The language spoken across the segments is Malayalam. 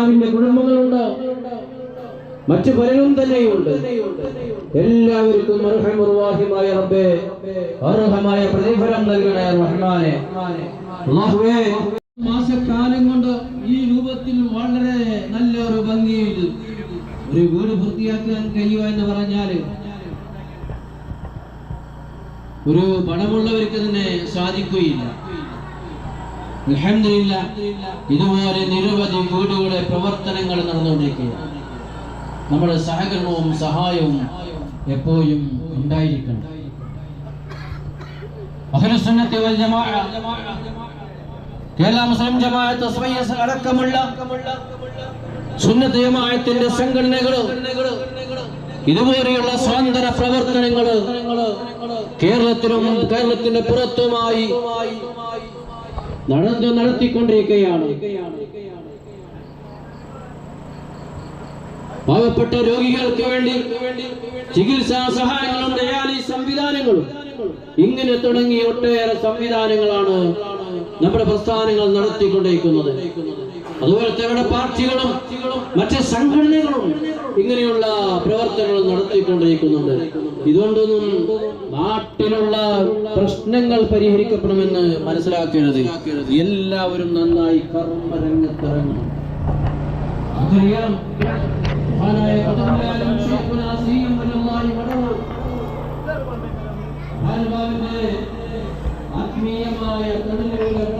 അറിവിന്ദിലാവിന്റെ കുടുംബങ്ങളുണ്ട് മറ്റു പലരും തന്നെയുണ്ട്. എല്ലാവർക്കും അർഹമുർവാഹിമായ റബ്ബേ അർഹമായ പ്രതിഫലം നൽകണേ റഹ്മാനെ. അല്ലാഹുവേ മാസക്കാലം കൊണ്ട് ഈ രൂപത്തിൽ വളരെ നല്ല ഒരു ഭംഗിയിൽ ഒരു വീട് പൂർത്തിയാക്കാൻ കഴിയുക എന്ന് പറഞ്ഞാൽ ഒരു പണമുള്ളവർക്ക് തന്നെ സാധിക്കുകയില്ല. അൽഹംദുലില്ല ഇതുപോലെ നിരവധി വീടുകളെ പ്രവർത്തനങ്ങൾ നടന്നുകൊണ്ടിരിക്കുകയാണ്. നമ്മുടെ സഹകരണവും സഹായവും എപ്പോഴും ഉണ്ടായിരിക്കണം. മുസ്ലിം ജമാഅത്ത് ഇതുപോലെയുള്ള സ്വാതന്ത്ര്യ പ്രവർത്തനങ്ങൾ കേരളത്തിലും കേരളത്തിന്റെ പുറത്തുമായി നടന്നു നടത്തിക്കൊണ്ടിരിക്കുകയാണ്. പാവപ്പെട്ട രോഗികൾക്ക് വേണ്ടി ചികിത്സാ സഹായങ്ങളും ദയാലി സംവിധാനങ്ങളും ഇങ്ങനെ തുടങ്ങിയ ഒട്ടേറെ സംവിധാനങ്ങളാണ് നമ്മുടെ പ്രസ്ഥാനങ്ങൾ നടത്തിക്കൊണ്ടിരിക്കുന്നത്. അതുപോലെ തന്നെ പാർട്ടികളും മറ്റ് സംഘടനകളും ഇങ്ങനെയുള്ള പ്രവർത്തനങ്ങൾ നടത്തിക്കൊണ്ടിരിക്കുന്നുണ്ട്. ഇതുകൊണ്ടൊന്നും നാട്ടിലുള്ള പ്രശ്നങ്ങൾ പരിഹരിക്കപ്പെടുമെന്ന് മനസ്സിലാക്കരുത്. എല്ലാവരും നന്നായി ആത്മീയമായ കടലിലൂടെ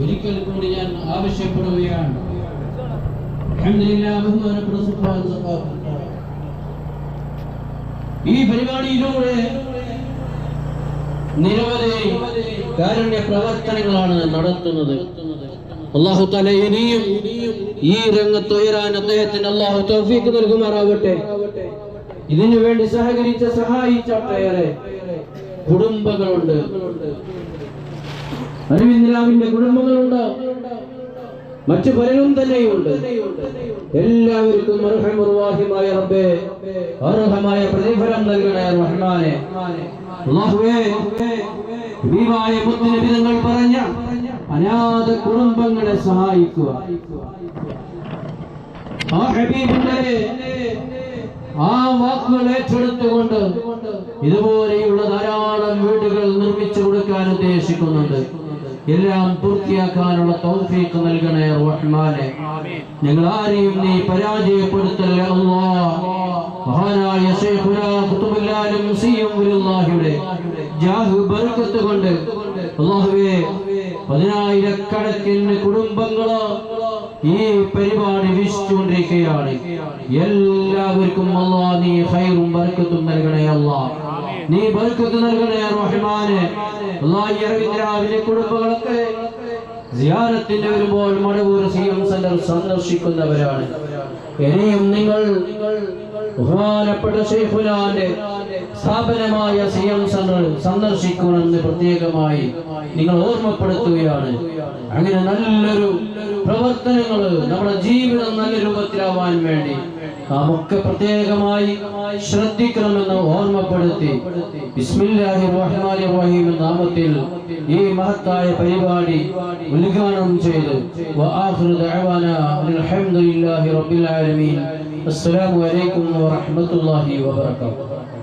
ഒരിക്കൽ കൂടി ഞാൻ ആവശ്യപ്പെടുകയാണ്. ഈ പരിപാടിയിലൂടെ നിരവധി കാരുണ്യ പ്രവർത്തനങ്ങളാണ് നടത്തുന്നത്. അള്ളാഹു തല ഇനിയും ഈ രംഗത്ത് ഉയരാൻ അദ്ദേഹത്തിന് അള്ളാഹു തൗഫീക്ക് നൽകുമാറാവട്ടെ. ഇതിനു വേണ്ടി സഹകരിച്ച സഹായിച്ച കുടുംബങ്ങളുണ്ട്. അരവിന്ദ്രാവിന്റെ കുടുംബങ്ങളുണ്ട്. മറ്റു പലരും തന്നെയുണ്ട്. എല്ലാവർക്കും അർഹമുർവാഹിമായ റബ്ബേ അർഹമായ പ്രതിഫലം നൽകണേ റഹ്മാനെ. അല്ലാഹുവേ ഹബീബായ മുത്തനബി തങ്ങൾ പറഞ്ഞ അനാഥ കുടുംബങ്ങളെ സഹായിക്കുക. ആ ഹബീബിന്റെ ആ വാക്കുകൾ ഏറ്റെടുത്തുകൊണ്ട് ഇതുപോലെയുള്ള ധാരാളം വീടുകൾ നിർമ്മിച്ചു കൊടുക്കാൻ ഉദ്ദേശിക്കുന്നുണ്ട്. എല്ലാം പൂർത്തിയാക്കാനുള്ള തൗഫീഖ് നൽകണേ റഹ്മാനെ. ഞങ്ങൾ ആരെയും നീ പരാജയപ്പെടുത്തല്ലേ അല്ലാ മഹാനായ ശൈഖുനാ ഖുതുബുല്ലാലും സീയം വില്ലാഹിയുടെ ജാഹ് ബർക്കത്ത് കൊണ്ട് അല്ലാഹുവേ പതിനായിരക്കണക്കിന് കുടുംബങ്ങൾ ഈ പരിപാടി വിശിച്ചുകൊണ്ടിരിക്കുകയാണ് എല്ലാവർക്കും അല്ലാ നീ ഹൈറും ബർക്കത്തും നൽകണേ അല്ലാ നീ ബർക്കത്ത് നൽകണേ റഹ്മാനെ. അല്ലാ ഈ അരവിന്ദ്രാവിലെ കുടുംബങ്ങളൊക്കെ സിയാറത്തിന് വരുമ്പോൾ മടവൂർ സി എം സെന്റർ സന്ദർശിക്കുന്നവരാണ്. ഇനിയും നിങ്ങൾ ബഹുമാനപ്പെട്ട ഷെയ്ഖുലാന്റെ സ്ഥാപനമായ സി എം സെന്റർ സന്ദർശിക്കണമെന്ന് പ്രത്യേകമായി നിങ്ങൾ ഓർമ്മപ്പെടുത്തുകയാണ്. അങ്ങനെ നല്ലൊരു പ്രവർത്തനങ്ങൾ നമ്മുടെ ജീവിതം നല്ല രൂപത്തിലാവാൻ വേണ്ടി നാം ഒക്കെ പ്രത്യേകമായി ശ്രദ്ധിക്കണമെന്ന് ഓർമ്മപ്പെടുത്തി. ബിസ്മില്ലാഹി റഹ്മാനി റഹീം നാമത്തിൽ ഈ മഹത്തായ പരിപാടി ഉദ്ഘാടനം ചെയ്ത്. അസ്സലാമു അലൈക്കും വറഹ്മത്തുള്ളാഹി വബറകാതുഹു.